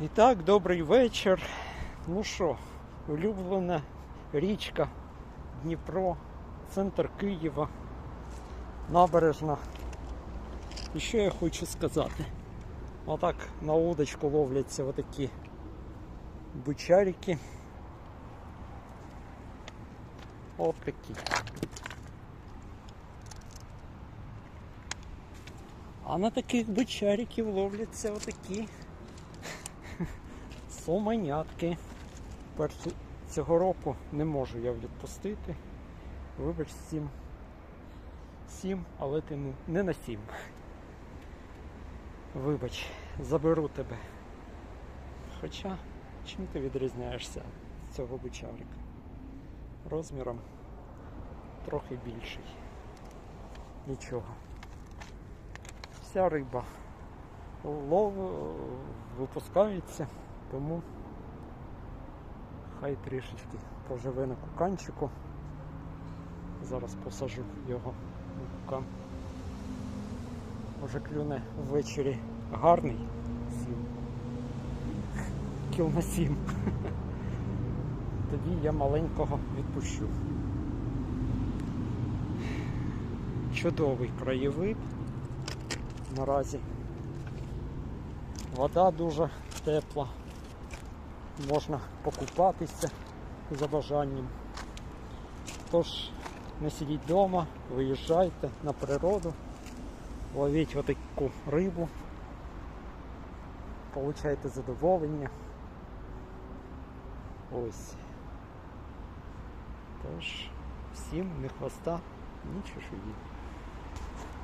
І так, добрий вечір. Ну що, улюблена річка Дніпро, центр Києва, набережна. І що я хочу сказати? Отак на удочку ловляться отакі бучарики. От такі. А на таких бучариків ловляться отакі Соманятки. Перші цього року не можу я відпустити. Вибач сім. Сім, але ти не, не на сім. Вибач, заберу тебе. Хоча чим ти відрізняєшся від цього бучарика? Розміром трохи більший. Нічого. Вся риба лов випускається, тому хай трішечки поживе на куканчику. Зараз посажу його на кукан. Може клюне ввечері гарний сім. Кіл на сім. Тоді я маленького відпущу. Чудовий краєвид наразі. Вода дуже тепла. Можна покупатися за бажанням. Тож не сидіть вдома, виїжджайте на природу, ловіть отаку рибу, получайте задоволення. Ось. Тож, всім не хвоста, ні чешуї.